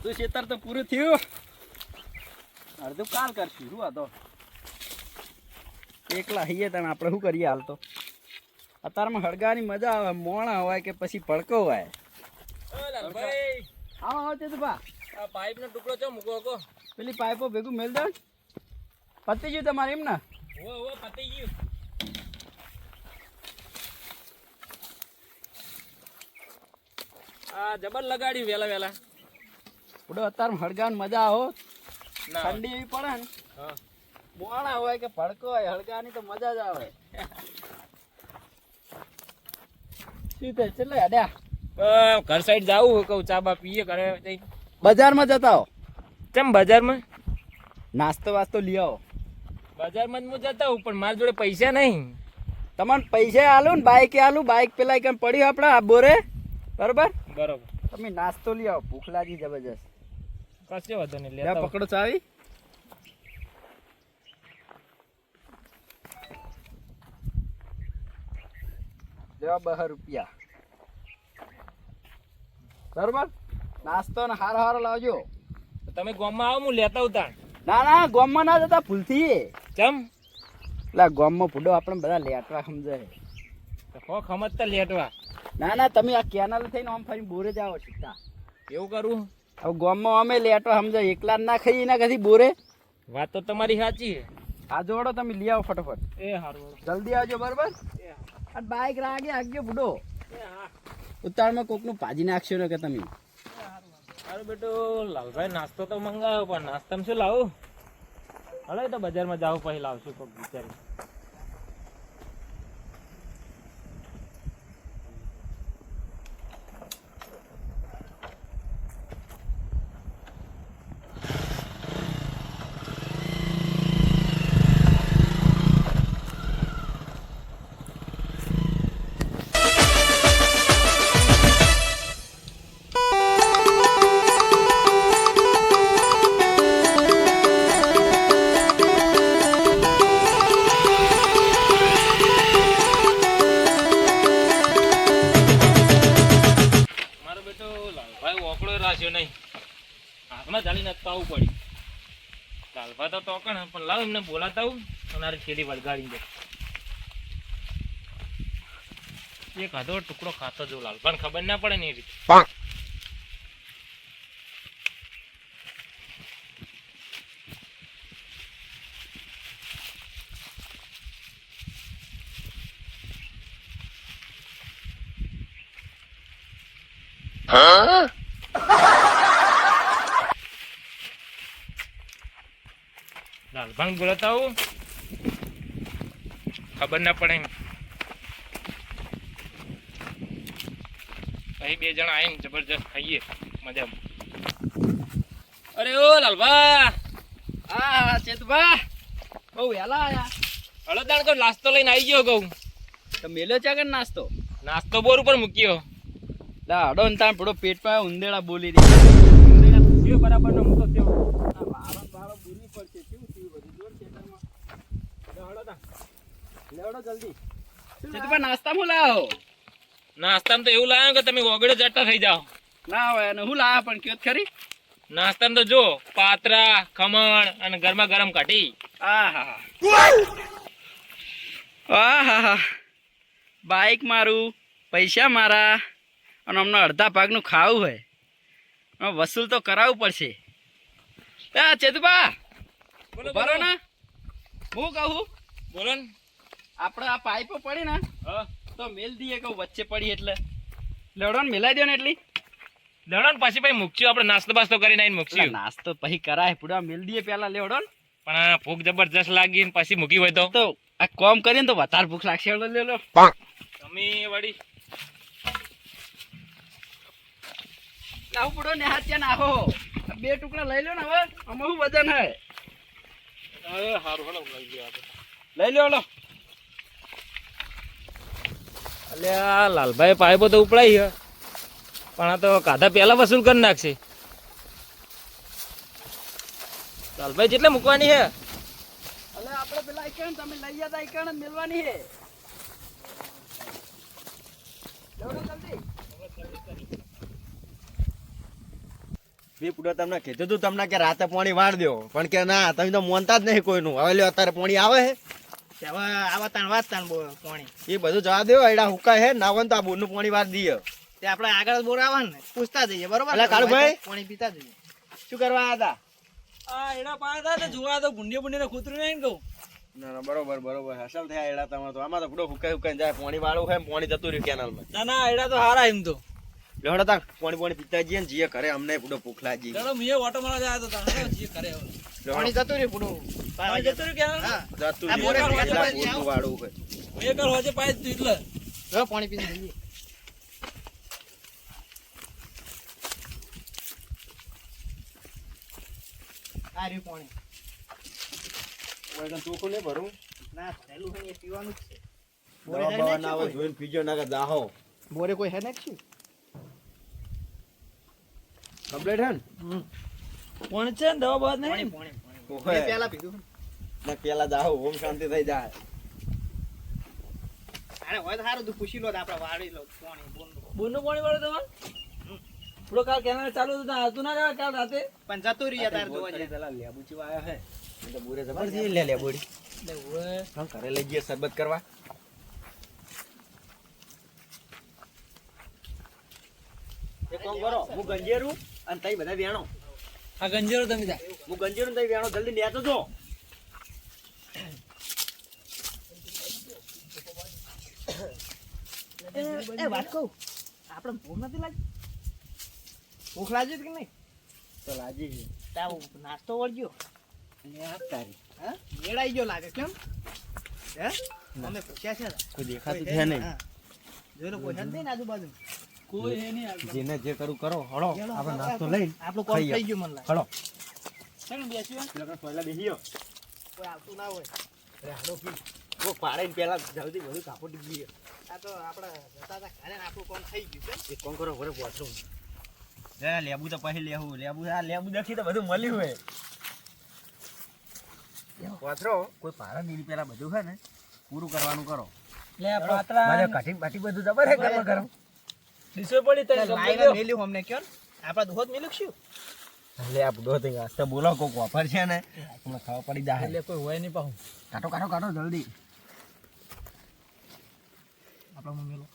અડધું ખેતર તો પૂરું થયું. અડધું કાલ કરશું શું તો એકલા હઈએ તમે આપણે શું કરીએ હાલ તો? અત્યારમાં હળગાની મજા આવે મોણા હોય કે પછી ભડકો હોય ભાઈ આવો આવો તે બા આ પાઇપ નો ટુકડો ચો મૂકો કો પેલી પાઇપો ભેગું મેલ દો પતી ગયું તમારે એમ ને? ઓ ઓ પતી ગયું. આ જબર લગાડ્યું વેલા વેલા. બધો અત્યારે હળગાની મજા આવો. ઠંડી એવી પડે ને. મોણા હોય કે ભડકો હોય હળગાની તો મજા જ આવે. શું થાય ચલે અડ્યા ઘર સાઈડ જાવું કહું ચા બા પીએ ઘરે બજારમાં જતા હો. કેમ બજારમાં? નાસ્તો વાસ્તો લઈ આવો. બજારમાં હું જતા હોઉં પણ મારી જોડે પૈસા નહીં. તમને પૈસા આલું ને બાઈકે આલું બાઈક પેલા એક પડ્યું આપણે આ બોરે. બરોબર? બરોબર. તમે નાસ્તો લઈ આવો ભૂખ લાગી જબરજસ્ત. કશો વાંધો નહીં લેતા. પકડો ચાવી લેવા બહાર રૂપિયા. બરોબર? નાસ્તો ને હારો હારો લાવજો. તમે ગોમમાં આવો હું લેતા ઉતાર ના ના ગોમમાં ના જતા ભૂલથી. કેમ એટલે ગોમમાં ફૂડો આપણે બધા લેટવા સમજાય. હો ખમજતા લેટવા. ના ના તમે આ કેનાલ થઈને આમ ફરી બોરે જાઓ સીધા એવું કરું? હવે ગોમમાં અમે લેટો સમજો એકલા ના ખાઈ ના કદી બોરે. વાત તો તમારી સાચી છે. આ જોડો તમે લઈ આવો ફટાફટ. એ હારું જલ્દી આવજો બરોબર? અને બાઈક રાગે આગજો બુડો. એ હા. ઉતાળમાં કોકનું ભાજી નાખશો ને કે તમે? સારું બેટો લાલભાઈ નાસ્તો તો મંગાવ્યો પણ નાસ્તામાં શું લાવું? હલો તો બજારમાં જાવ પછી લાવશું કોક વિચારી હાથમાં ચાલીને તો આવવું પડ્યું લાલભાઈ તો ટોકણ પણ લાવ એમને બોલાતા આવું. તમારે છેલ્લી વળગાડી દે એક આધો ટુકડો ખાતો જો લાલભાઈને ખબર ના પડે ને એ રીતે. લાલભાઈ બોલાતા હું ખબર ના પડે અહીં બે જણા આવીને જબરજસ્ત ખાઈએ મજામાં. અરે ઓ લાલભા! હા ચેતભા! બહુ વહેલા આયા. હળદાણ કો નાસ્તો લઈને આવી ગયો કહું. તો મેલો છે કે નાસ્તો? નાસ્તો બોર ઉપર મૂક્યો. લા હડો ને તાણ પેટમાં ઉંદેડા બોલી થયો બરાબર નો મૂકો થયો આ વાળો વાળો બોલી પડશે કેવું થયું બધું જોર ખેતરમાં લેવડો જલ્દી. ચેતભા નાસ્તા હું લાવો? નાસ્તામાં તો એવું લાવ્યો કે તમે ઓગળે જટા થઈ જાઓ. ના હોય અને હું લાવ્યા પણ કયો ખરી? નાસ્તામાં તો જો પાતરા ખમણ અને ગરમા ગરમ કાઢી. આહા. આહા. બાઈક મારું પૈસા મારા અને અમને અડધા ભાગનું ખાવું હોય. વસૂલ તો કરાવવું પડશે. એ ચેતુબા બોલો બરો બોલો. ને. હું કહું? બોલો ને. આપણે આ પાઇપો પડી ને તો મેલ દઈએ કે વચ્ચે પડી એટલે. લેવડો ને મિલાઈ દો ને એટલી. લડો ને પછી ભાઈ મૂકશું. આપણે નાસ્તો બાસ્તો કરીને આવીને મૂકશું. નાસ્તો પછી કરાય. પૂરા મેલ દઈએ પેલા લેવડો ને. પણ ભૂખ જબરજસ્ત લાગી ને પછી મૂકી હોય તો. તો આ કોમ કરીને તો વધારે ભૂખ લાગશે. હેડો લે લો તમે વળી. લાવું પડો ને હાથ ત્યાં નાખો. બે ટુકડા લઈ લો ને હવે. અમારું વજન હે? સારું લઈ લો લઈ લો લો આ લાલભાઈ પાઇપો તો ઉપડાઈ છે. પણ આ તો કાધા પહેલા વસૂલ કરી નાખશે. લાલભાઈ જેટલે મૂકવાની છે. અલે આપણે પેલા આઈકણ તમે લઈ જતા આઈકણ જ મેલવાની હે મેં પૂરો તમને કીધું તું તમને કે રાતે પાણી વાળ દો. પણ કે ના તમે તો મોનતા જ નહીં કોઈનું. હવે લ્યો અત્યારે પાણી આવે છે. હવે આવા તાણ વાત તાણ પાણી એ બધું જવા દો એડા હુકાય હે નાવન તો આ બોરનું પાણી વાર દઈએ તે આપણે આગળ બોર આવે ને પૂછતા જઈએ બરોબર? કાળુભાઈ. પાણી પીતા જઈએ. શું કરવા હતા આ એડા પાયા હતા જોવા તો ભૂંડી ભૂંડી કૂતરું નહીં કહું. ના ના બરોબર બરોબર હસલ થયા એડા તમારે તો. આમાં તો પૂરો હુકાઈ હુકાઈ જાય પાણી વાળું હોય પાણી જતું રહ્યું કેનાલમાં. ના ના એડા તો હારા એમ તો. લેવડો તા પાણી પાણી પીતા જઈએ ને જઈએ ઘરે અમને પૂરો ભૂખલા જઈએ ચલો મેં ઓટો મારવા જાય તો. પાણી જતું રહ્યું પૂરું પાણી જતું રહ્યું ક્યાં? જતું રહ્યું. બોરે એટલે પાણી કેટલા પાણી બોરનું વાળું હોય મેં હોજે પાઈ એટલે હવે પાણી પીને જઈએ. આ રહ્યું પાણી. કોઈ ચોખ્ખું નહીં ભરું? ના ભરેલું હોય પીવાનું જ છે. બોરે દવા જાય બવા ને ના હોય જોઈને પીજો ના દાહો. બોરે કોઈ હે ને શું કમ્પ્લીટ હે ને? પણ છે ને દવા બાદ નહીં પહેલા પીધું. ને પેલા જાઓ ઓમ શાંતિ થઈ જાય. અરે હોય તો સારું તું પૂછી લો આપણે વાળી લો પાણી બોંદો. બોરનું પાણી વાળો તમારે? થોડો કાલ કેનાલ ચાલુ હતું હતું ના કાલ કાલ રાતે? પણ જતું રહ્યા તાર જોવા જાય. પેલા લેબુ ચીવા આવ્યા હે. તો બુરે લે લેબુડી હવે હા ઘરે લઈ જઈએ શરબત કરવા. એક કામ કરો હું ગંજેરું અને તઈ બધા વેણો. આ ગંજેરો તમે જા. હું ગંજેરો તઈ વેણો જલ્દી નેતો જો. એ વાત કહું. આપણે ભૂખ નથી લાગી? ભૂખ લાગી કે નહીં? તો લાજી છે. તાવ નાસ્તો વળગ્યો. અને આ તારી. હા? મેળાઈ ગયો લાગે કેમ? હે? અમે પૂછ્યા છે કોઈ દેખાતું છે નહીં. જોઈ લો કોઈ છે નહીં ને આજુબાજુ. જેને જે કરું કરો હળો આપણે નાસ્તો લઈ આપણો કોલ થઈ ગયો મને હળો. ચાલો. પેલા પહેલા બેસીયો કોઈ આવતું ના હોય. અરે હાલો પી. કો પાડીને પેલા જલ્દી બધું કાપડ ગઈ આ તો આપણે જતા હતા ઘરે આપણું કોમ થઈ ગયું છે? કામ કરો ઘરે પહોંચો જરા લેબુ તો પછી લેવું લેબુ આ લેબુ દેખી તો બધું મળ્યું હોય. પહોંચરો કોઈ પારા નહીં પેલા બધું છે ને પૂરું કરવાનું કરો. લે બાટી બધું જબર હે કરવા ગરમ. ડીસો પડી તને લાઈવ તેવો. મેલ્યું અમને કયો? ને આપણા શું? લે આ બુડો આસ્તે બોલો કોક વાપર છે ને તમને ખબર પડી જાય એટલે કોઈ હોય નહીં પાછું કાટો કાટો કાટો જલ્દી. આપણા મમ્મી લો.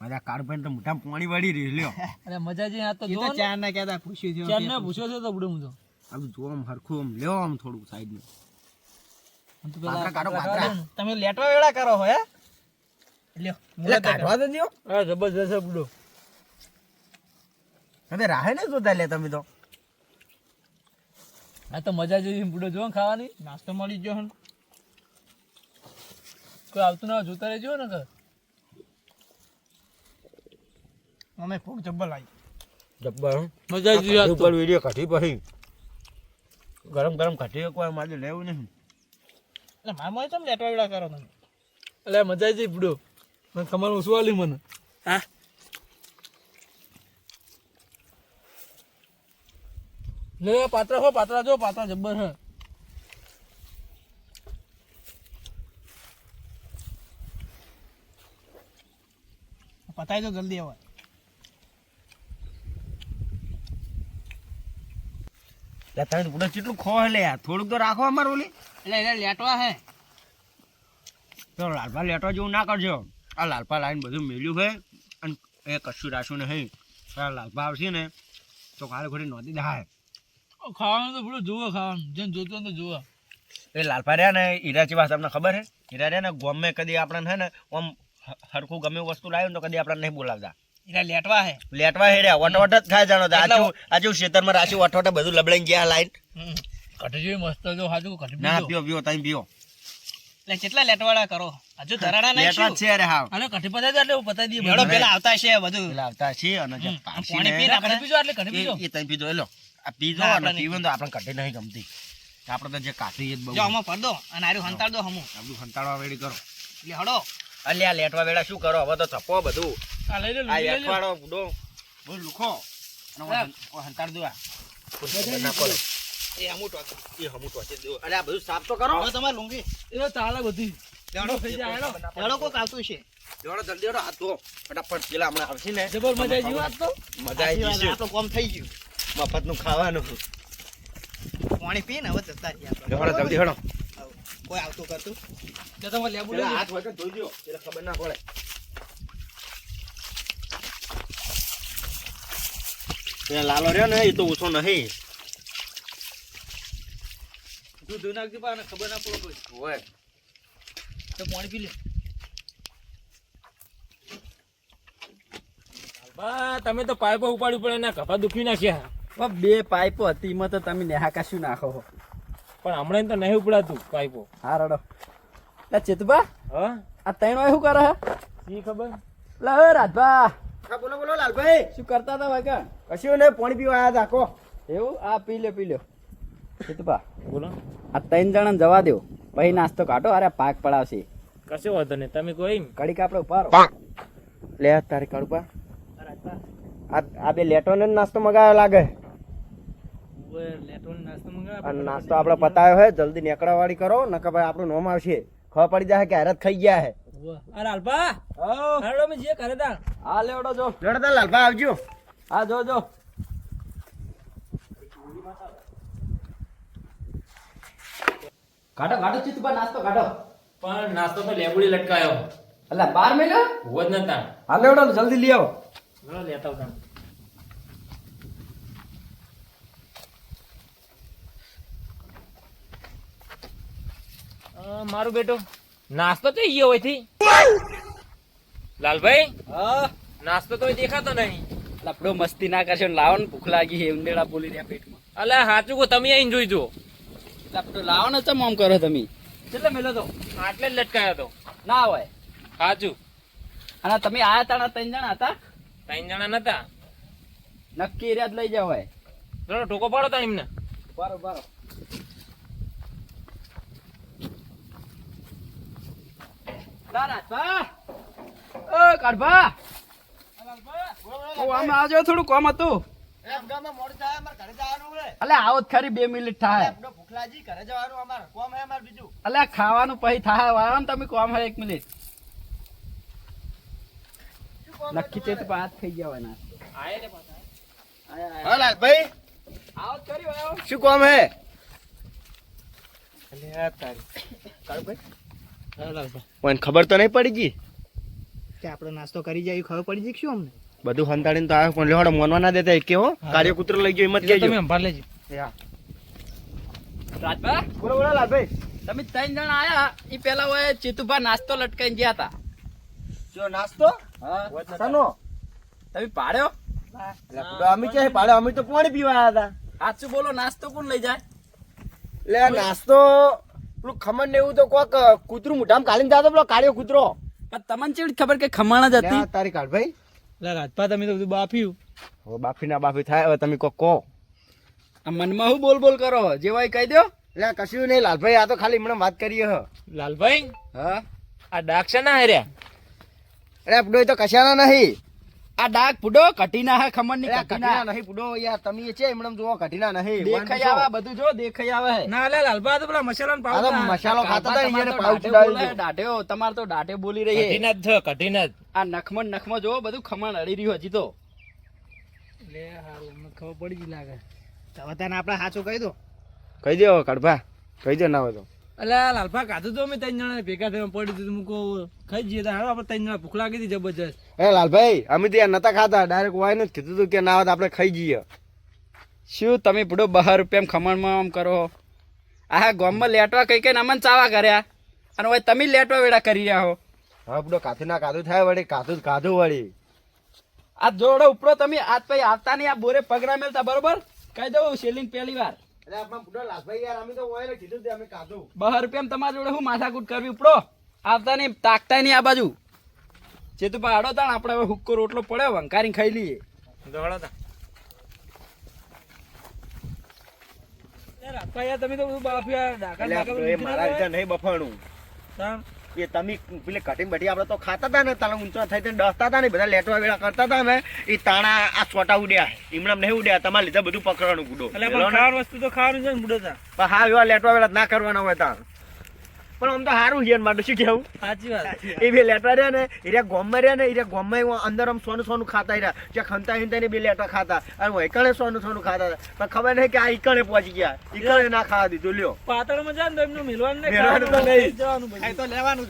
મારા કાર તો મોટા પાણી વળી રહી લ્યો. અરે મજાજી આ તો જો ચાર ના કેતા પૂછ્યું છે ચાર ને પૂછ્યો છે તો બુડો હું તો. આ બધું આમ હરખું આમ લ્યો આમ થોડું સાઈડ ને. તમે લેટવા વેળા કરો હો હે લ્યો એટલે કાઢવા તો દ્યો અરે જબરજસ્ત બુડો હવે રાહે ને જોતા લે તમે તો. આ તો મજા બુડો જો ખાવાની. નાસ્તો મળી ગયો કોઈ આવતું ના જોતા રહેજો ને કે અમે ખૂબ જબ્બર લાવી. જબ્બર મજા તો. ઉપર વીડિયો કાઢી પછી. ગરમ ગરમ કાઢી કોઈ મારે લેવું નહીં. એટલે મારા મોય તમે લેટવા વેળા કરો તમે. એટલે મજા જઈ બુડો મને ખબર ઓછું આલી મને? હા? લે પાત્રા હો પાત્રા જો પાત્રા જબ્બર હે. પતાઈ દો જલ્દી હવે. તને પૂરા કેટલું ખો લે યાર. થોડુંક તો રાખો અમારું ઓલી. એટલે એને લેટવા હે. તો લાલપા લેટો જેવું ના કરજો. આ લાલપા લાઈન બધું મેળ્યું છે અને એ કશું રાખ્યું નહીં. આ લાલપા આવશે ને તો કાલે ખોટી નોંધી થાય ખાવાનું તો પેલું જુઓ ખાવાનું. જેમ જોતું તો જુઓ. એ લાલપા રહ્યા ને હીરા ચીવા તમને ખબર હે હીરા રહ્યા ને ગોમે કદી આપણને હે ને આમ હરખું ગમે વસ્તુ લાવ્યું ને તો કદી આપણને નહીં બોલાવતા. એટલે લેટવા હે. લેટવા હે વટ વટ જ ખાય જાણો આજુ આજુ ખેતરમાં રાખ્યું વટ વટ બધું લબડાઈ ગયા લાઈન. કઢી જેવી મસ્ત જો હાજુ કઢી ના પીઓ પીઓ તાઈ પીઓ. એટલે કેટલા લેટવાળા કરો? હજુ ધરાણા નહીં લેટવા છે અરે હાવ. અને કઠી પતા એટલે હું પતાવી દઈએ મેળો પેલા આવતા છે બધું. પેલા આવતા છે અને જે પાણી પીને કઢી પીજો એટલે કઠી પીજો. એ તઈ પીજો એલો આ પીજો અને પીવું તો આપણે કઠી નહીં ગમતી. આપણે તો જે કાઠી જ બહુ જો આમાં ભર દો અને આર્યું હંતાળ દો હમું. આપણું હંતાળવા વેડી કરો. એટલે હડો. અલ્યા લેટવા વેડા શું કરો? હવે તો થપો બધું. આ લઈ લે લઈ લે લેટવાડો બુડો બોલ લુખો. અને હંતાળ દો આ. નાખો. એ હમું ટોક એ હમું ટોચી દો અરે આ બધું સાફ તો કરો. હવે તમારે લુંગી? એ ચાલે બધી. લેવડો થઈ જાય હેડો. લેવડો કોક આવતું છે જોડો જલ્દી જોડો. હાથ. ધો ફટાફટ પેલા હમણાં આવશે ને. જબર મજા આવી વાત તો? મજા આવી આ તો કોમ થઈ ગયું. મફતનું ખાવાનું. પાણી પીને હવે જતા રહીએ આપણે. જલ્દી હેડો કોઈ આવતું કરતું? તો તમે લેબુ હાથ વગર ધોઈ દ્યો, એટલે ખબર ના પડે. લાલો રહ્યો ને એ તો ઓછો નહીં. તું ધોઈ નાખજે પા, ખબર ના પડે કોઈ. ઓય તો પાણી પી લે. બા તમે તો પાઇપો ઉપાડવી પડે ને કપા દુખી નાખ્યા. પણ બે પાઇપો હતી એમાં તો તમે નેહા કશું નાખો. પણ હમણાં તો નહીં ઉપડાતું પાઇપો. હા રડો. લે ચિતભા હા? આ ત્રણ વાય શું કરે હે? શી ખબર? લે રાજભા. હા બોલો બોલો લાલભાઈ. શું કરતા હતા ભાઈ કશું ને પાણી પીવા આવ્યા હતા કો. એવું? આ પી લે પી લ્યો. ચિતભા. બોલો. આ ત્રણ જણાને જવા દો પછી નાસ્તો કાઢો અરે પાક પડાવશે. કશો વાંધો નહીં તમે કોઈ કડી આપણે ઉપાડો લે તારી કડપા આ આ બે લેટોને જ નાસ્તો મગાવ્યો લાગે. અને નાસ્તો આપણે પતાયો હે જલ્દી નેકડા વાળી કરો નકર ભાઈ આપણું નોમ આવશે. ખબર પડી જાય કે હેરત ખાઈ ગયા હે. અરે અલ્પા હાલો. મેં જે કરે તા હા લેવડો જો. લડતા લાલભા આવજો. હા જો જો. કાઢો કાઢો ચિતુબા નાસ્તો કાઢો. પણ નાસ્તો તો લેબુડી લટકાયો. અલા બાર મેલ્યો હોજ નતા હા લેવડો જલ્દી લઈ આવો. લેતા આવતા મારું બેટો. નાસ્તો તો ગયો હોયથી લાલભાઈ હા? નાસ્તો તો દેખાતો નહીં. લપડો મસ્તી ના કરશો લાવો ને ભૂખ લાગી છે ઉંદેડા બોલી રહ્યા પેટમાં. અલા સાચું કો તમે અહીં જોઈ જુઓ. લાવો ને ચમ આમ કરો તમે. કેટલે મેલો તો આટલે જ લટકાયો તો ના હોય. સાચું અને તમે આયા તાણા ત્રણ જણા હતા? ત્રણ જણા નતા. નક્કી એરિયા જ લઈ જાવ હોય. ચલો ટોકો પાડો તા એમને. રાજભા ઓ કાઢભા ઓ આમ આવજો થોડું કોમ હતું. મોડું થાય અમારે ઘરે જવાનું હે અલે આવો ખરી બે મિનિટ થાય. ભૂખલાજી ઘરે જવાનું અમારે કોમ હે અમારે બીજું. અલે ખાવાનું પછી થાય આવો ને તમે કોમ હોય એક મિનિટ. નક્કી તે તો થઈ ગયા હોય આયે રે પાછા. આયા, આયા. આવો ખરી આવો. શું કોમ હે? ખબર તો નહીં પડી ગઈ? કે આપણે નાસ્તો કરી જાય ખબર પડી જઈ શું અમને? બધું હંતાડીને તો આવ્યો પણ લેવાડો મોનવા ના દેતા એક કે હો. કાર્ય કૂતરો લઈ ગયો હિંમત કેજો સંભાળ લેજો. રાજભા? બોલો બોલો રાજભાઈ. તમે ત્રણ જણ આયા એ પેલા હોય ચેતુભા નાસ્તો લટકાઈને ગયા હતા જો નાસ્તો? હા. સનો તમે પાડ્યો? અમે ક્યાં પાડ્યો? અમે તો પાણી પીવા આવ્યા સાચું બોલો નાસ્તો કોણ લઈ જાય? હતા લે નાસ્તો પેલું ખમણ ને એવું તો કોક કૂતરું મોઢામાં કાઢીને જાતો પેલો કાળિયો કૂતરો. પણ તમને ચેવી ખબર કે ખમણ જ હતી? તારી કાઢ ભાઈ. રાજપા તમે તો બધું બાફ્યું. હવે બાફી ના બાફી થાય હવે તમે કોક કહો. આ મનમાં હું બોલ બોલ કરો જેવાય કહી દો. એટલે કશું નહીં લાલભાઈ આ તો ખાલી હમણાં વાત કરીએ હ. લાલભાઈ હા? આ ડાક્ષા ના ના હાર્યા? અરે આપડો એ તો કશાના નહીં. આ ડાક પુડો કટીના હે ખમણની કટીના નહીં પૂડો યાર તમે છે એમણમ જો કટીના નહીં. દેખાય આવા બધું જો દેખાય આવે ના લે લાલભા તો પેલા મસાલા આ તો મસાલો ખાતા તા તો ડાળી બોલે, દો. દાઢેઓ, તમારે તો દાઢે બોલી રહી કટીના જ કટીના જ. આ નખમણ નખમો જો બધું ખમણ અડી રહ્યું હજી તો. ખબર પડી જ લાગે. હવે તને આપણે સાચું કહી દો કહી દો કડભા કહી દો ના હોય તો. અલા લાલભા કાધું તો અમે ત્રણ જણા ભેગા થઈને પડી દીધું. મૂકો ખાઈ જઈએ તો હાલો આપણે ત્રણ જણા ભૂખ લાગી હતી જબરજસ્ત. એ લાલભાઈ અમે ત્યાં નતા ખાતા ડાયરેક્ટ વાય ને જ કીધું હતું કે ના હોય આપણે ખાઈ જઈએ. શું તમે પૂરો બહાર રૂપિયા ખમણમાં આમ કરો? આ ગામમાં લેટવા કઈ કઈ અમન ચાવા કર્યા. અને હવે તમે લેટવા વેડા કરી રહ્યા હો. હવે પૂરો કાથું ના કાધું થાય વળી કાધું જ કાધું વળી. આ જોડો ઉપરો તમે આજ પછી આવતા નહીં આ બોરે પગડા મેલતા બરોબર? કહી દઉં સેલિંગ પહેલી વાર. અમે તો વાય કીધું તે અમે કાધું. બહાર રૂપિયા તમારા જોડે હું માથાકૂટ કરવી ઉપડો. આવતા નહીં તાકતા નહીં આ બાજુ. ચેતુ આડો તાણ આપણે હવે હુક્કો રોટલો પડ્યો વંકારીને ખાઈ લઈએ. દોડો તા. યાર તમે તો બધું બાફ્યા ડાકા એટલે ડાકા આપણે એ મારા રીતે નહીં બફાણું. એ તમે પેલે કટિંગ બટી આપણે તો ખાતા હતા ને તારા ઊંચા થઈ થઈને ડસતા હતા ને બધા લેટવા વેળા કરતા હતા ને એ તાણા આ સોટા ઉડ્યા. ઈમણામ નહીં ઉડ્યા તમારે લીધે બધું પકડવાનું ગુડો. એટલે ખાવાનું વસ્તુ તો ખાવાનું છે ને ગુડો પણ હા એવા લેટવા વેળા ના કરવાના હોય તાણ. પણ આમ તો સારું છે એના માટે શું કેવું? સાચી વાત એ બે લેટા રહ્યા ને એ ગોમમાં રહ્યા ને એ ગોમમાં અંદર આમ સોનું સોનું ખાતા રહ્યા. જ્યાં ખંતા હિંતા ને બે લેટા ખાતા. અને વૈકણે સોનું સોનું ખાતા હતા. પણ ખબર નહીં કે આ ઈકણે પહોંચી ગયા. ઈકણે ના ખાવા દીધું લ્યો. પાતળમાં જાય ને તો એમનું મિલવાનું નહીં મિલવાનું તો નહીં. જવાનું તો લેવાનું